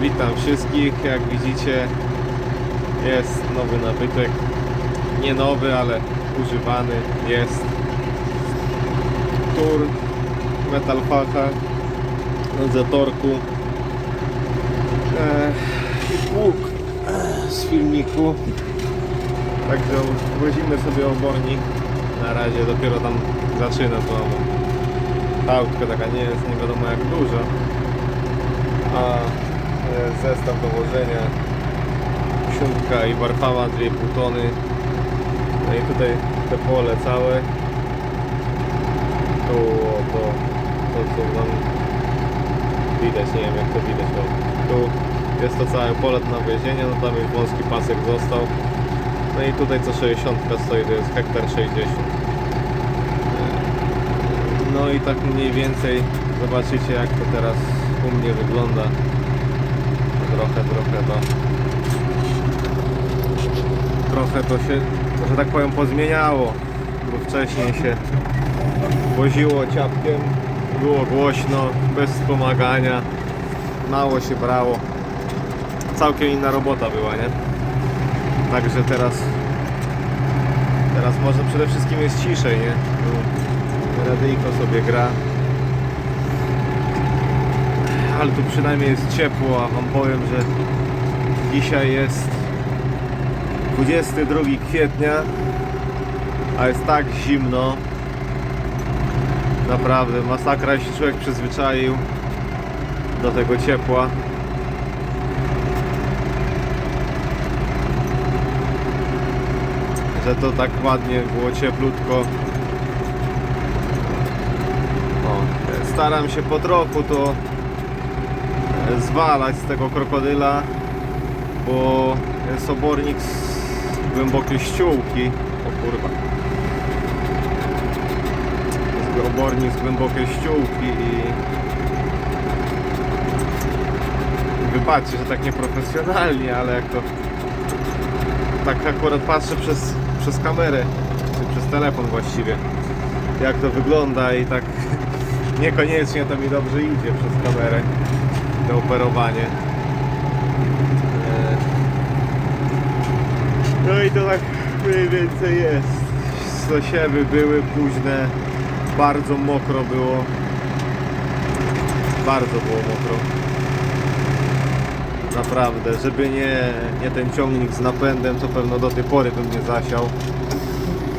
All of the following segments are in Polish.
Witam wszystkich. Jak widzicie, jest nowy nabytek. Nie nowy, ale używany jest. Tur Metal Facha z torku e, i pług z filmiku. Także wozimy sobie obornik. Na razie dopiero tam zaczyna to. Ta taka nie jest nie wiadomo jak duża. A zestaw do wożenia siuntka i warfała 2,5 tony. No i tutaj te pole całe. Tu to, to co tam widać, nie wiem jak to widać. O, tu jest to całe pole do nawiezienia, no tam już wąski pasek został. No i tutaj co 60 stoi, to jest hektar 60. No i tak mniej więcej zobaczycie jak to teraz u mnie wygląda. Trochę, trochę to. Trochę to się, że tak powiem, pozmieniało. Bo wcześniej się woziło ciapkiem, było głośno, bez wspomagania, mało się brało. Całkiem inna robota była, nie? Także teraz teraz może przede wszystkim jest ciszej, nie? Radyjko sobie gra. Ale tu przynajmniej jest ciepło, a wam powiem, że dzisiaj jest 22 kwietnia, a jest tak zimno. Naprawdę, masakra się człowiek przyzwyczaił do tego ciepła. Że to tak ładnie było cieplutko. O, staram się po trochu to zwalać z tego krokodyla, bo jest obornik z głębokiej ściółki. O kurwa. Jest obornik z głębokiej ściółki i wybaczcie, że tak nieprofesjonalnie, ale jak to tak akurat patrzę przez, przez kamerę, czy przez telefon właściwie, jak to wygląda i tak niekoniecznie to mi dobrze idzie przez kamerę to operowanie. E, No i to tak mniej więcej jest. Sosiewy były późne, bardzo mokro było. Bardzo było mokro. Naprawdę, żeby nie, nie ten ciągnik z napędem, to pewno do tej pory bym nie zasiał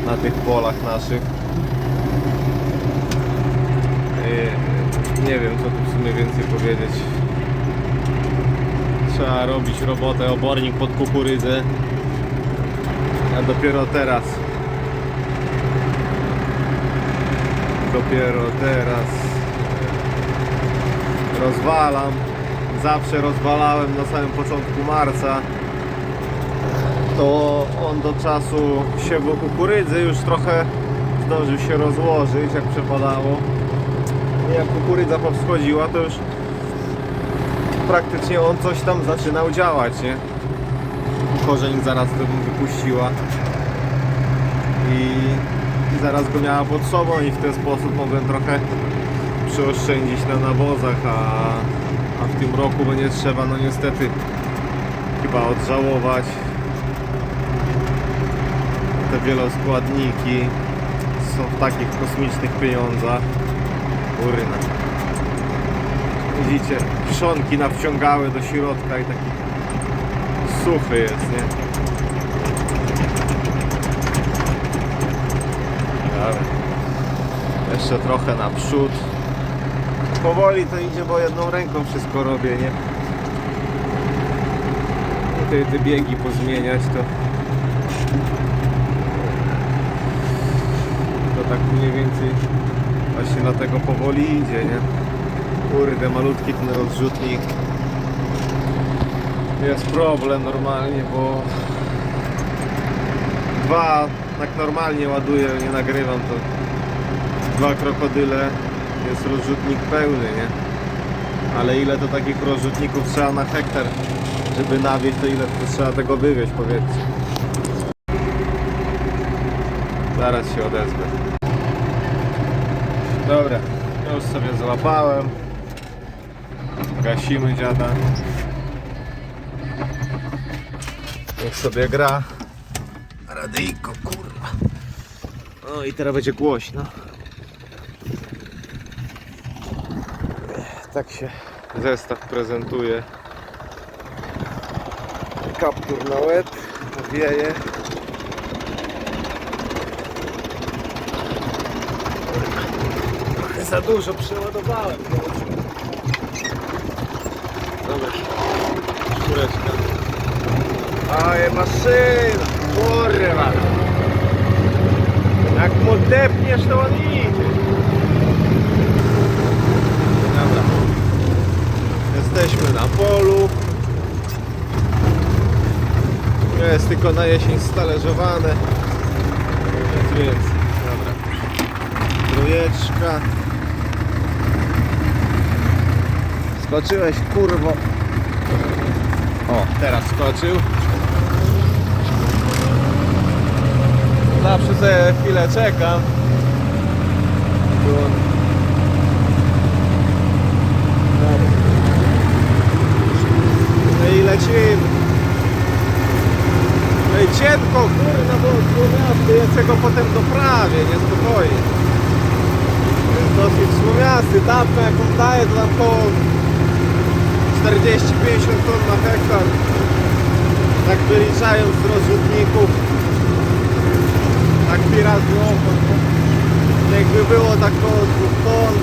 na tych polach naszych. Yy, Nie wiem, co tu w sumie więcej powiedzieć. Trzeba robić robotę, obornik pod kukurydzę. A dopiero teraz. Dopiero teraz rozwalam. Zawsze rozwalałem na samym początku marca. To on do czasu siewu kukurydzy już trochę zdążył się rozłożyć, jak przepadało. Jak kukurydza powschodziła, to już praktycznie on coś tam zaczynał działać, nie? Korzeń zaraz to wypuściła i, i zaraz go miała pod sobą i w ten sposób mogłem trochę przyoszczędzić na nawozach, a, a w tym roku będzie trzeba no niestety chyba odżałować te wieloskładniki są w takich kosmicznych pieniądzach Uryna. Widzicie, trzonki nawciągały do środka i taki suchy jest, nie? Jeszcze trochę naprzód. Powoli to idzie, bo jedną ręką wszystko robię, nie? Te, te biegi pozmieniać to to tak mniej więcej właśnie dlatego powoli idzie, nie? Kurde, malutki ten rozrzutnik. Jest problem normalnie, bo dwa, tak normalnie ładuję, nie nagrywam to dwa krokodyle jest rozrzutnik pełny, nie? Ale ile to takich rozrzutników trzeba na hektar, żeby nawieźć, to ile to trzeba tego wywieźć, powiedzcie. Zaraz się odezwę. Dobra, już sobie złapałem. Gasimy dziada. Niech sobie gra. Radyjko, kurwa. No i teraz będzie głośno. Tak się zestaw prezentuje. Kaptur na łeb, wieje. Trochę za dużo przeładowałem. Dobra, czwóreczka. Aje maszyna, kurwa. Jak mu depniesz, to on idzie. Dobra. Jesteśmy na polu. Jest tylko na jesień stalerzowane. Nic więcej. Dobra. Trójeczka. Skoczyłeś, kurwo. O, teraz skoczył. Zawsze sobie chwilę czekam. No i lecimy. Ej, cienko, kurna, bo słomiasty, ja go potem doprawię, niespokojnie. Jest dosyć słomiasty, tapka jaką daje, to tam koło 40-50 ton na hektar. Tak wyliczając z rozrzutników. Tak pi razy opłat. Jakby było tak koło 2 ton,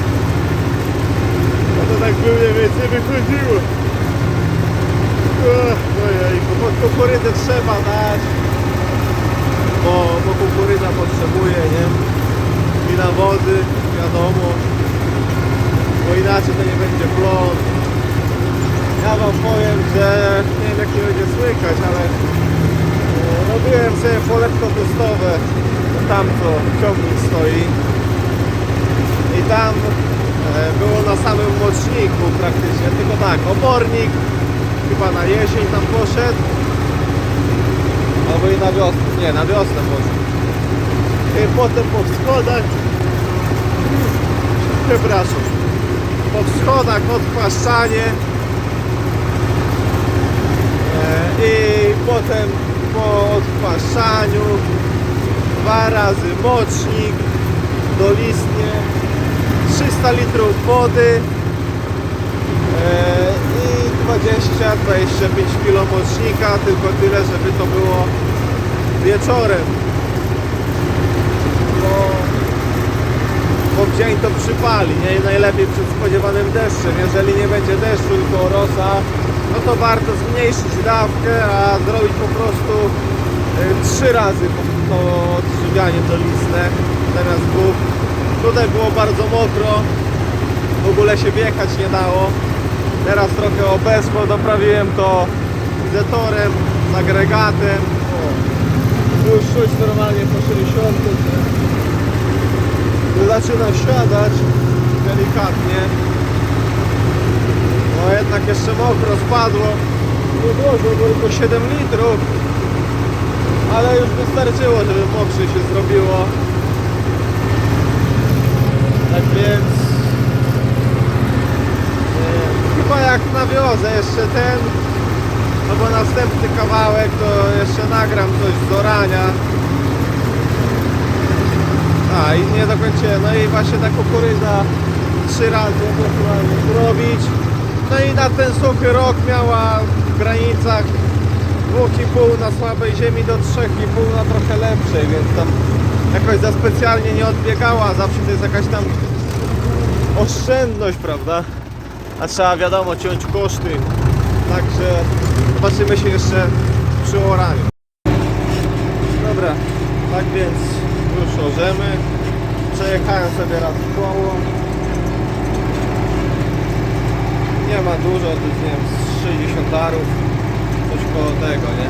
no to tak by mniej więcej wychodziło. Ech, Ojej, bo kukurydzę trzeba dać, bo, bo kukurydza potrzebuje, nie? I nawozy, wiadomo, bo inaczej to nie będzie plon. Ja wam powiem, że nie wiem jak nie będzie słychać, ale e, robiłem sobie poletko testowe, tam co ciągnik stoi. I tam e, było na samym moczniku praktycznie, tylko tak, obornik chyba na jesień tam poszedł. Albo i na wiosnę, nie na wiosnę poszedł. I potem po wschodach przepraszam po wschodach odpłaszczanie i potem po odpłaszczaniu dwa razy mocznik dolistnie 300 litrów wody e, i 20-25 kg mocznika tylko tyle żeby to było wieczorem bo, bo w dzień to przypali nie? Najlepiej przed spodziewanym deszczem jeżeli nie będzie deszczu tylko rosa no to warto zmniejszyć dawkę, a zrobić po prostu y, trzy razy to odżywianie dolistne zamiast dwóch. Tutaj było bardzo mokro, w ogóle się wjechać nie dało. Teraz trochę obeszło, doprawiłem to zetorem, z agregatem. O, już czuć normalnie po 60. że Zaczyna siadać delikatnie. No jednak jeszcze mokro spadło. Nie dużo, bo tylko 7 litrów. Ale już wystarczyło, żeby mokrzy się zrobiło. Tak więc... Nie, chyba jak nawiozę jeszcze ten, no bo następny kawałek to jeszcze nagram coś z orania. A i nie dokończyłem. No i właśnie ta kukurydza trzy razy ewentualnie zrobić. No i na ten suchy rok miała w granicach 2,5 na słabej ziemi do 3,5 na trochę lepszej, więc tam jakoś za specjalnie nie odbiegała. Zawsze to jest jakaś tam oszczędność, prawda? A trzeba wiadomo ciąć koszty. Także zobaczymy się jeszcze przy oraniu. Dobra, tak więc już orzemy. Przejechałem sobie raz w koło. Nie ma dużo, to jest nie wiem, z 60 arów, coś koło tego, nie?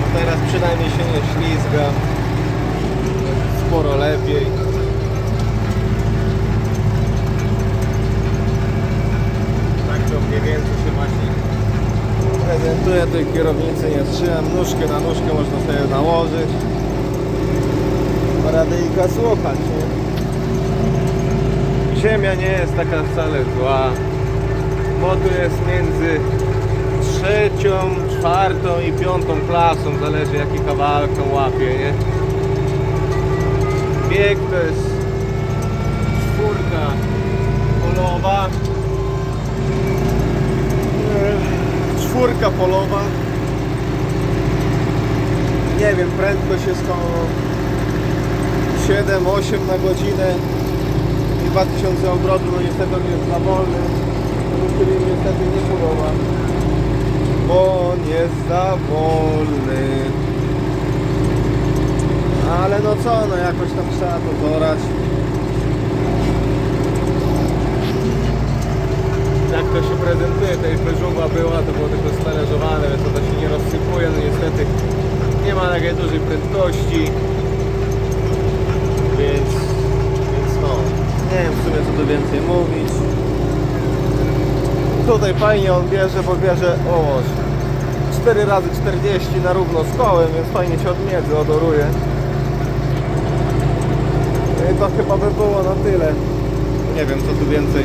No teraz przynajmniej się nie ślizga, sporo lepiej. Tak to mniej więcej się właśnie prezentuje, tej kierownicy nie trzymam, nóżkę na nóżkę można sobie nałożyć. Radyjka słuchać, nie? Ziemia nie jest taka wcale zła. Bo tu jest między trzecią, czwartą i piątą klasą, zależy jaki kawałek tą łapie, nie? Bieg to jest czwórka polowa, czwórka polowa, nie wiem, prędkość jest koło 7-8 na godzinę i 2000 obrotów, no niestety on jest za wolny, który niestety nie podoba, bo on jest za wolny. Ale no co, no jakoś tam trzeba to dorać. Jak to się prezentuje, to już była, to było tylko stależowane, więc to się nie rozsypuje, no niestety nie ma takiej dużej prędkości. Więc, nie wiem w sumie co tu więcej mówić. Tutaj fajnie on bierze, bo bierze o 4 razy 40 na równo z kołem, więc fajnie się odmiedzy, odoruje. I to chyba by było na tyle. Nie wiem co tu więcej.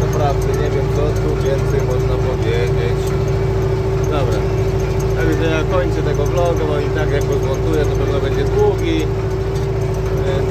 Naprawdę nie wiem co tu więcej można powiedzieć. Dobra. Także ja kończę tego vloga, bo i tak jak go zmontuję to pewno będzie długi. Więc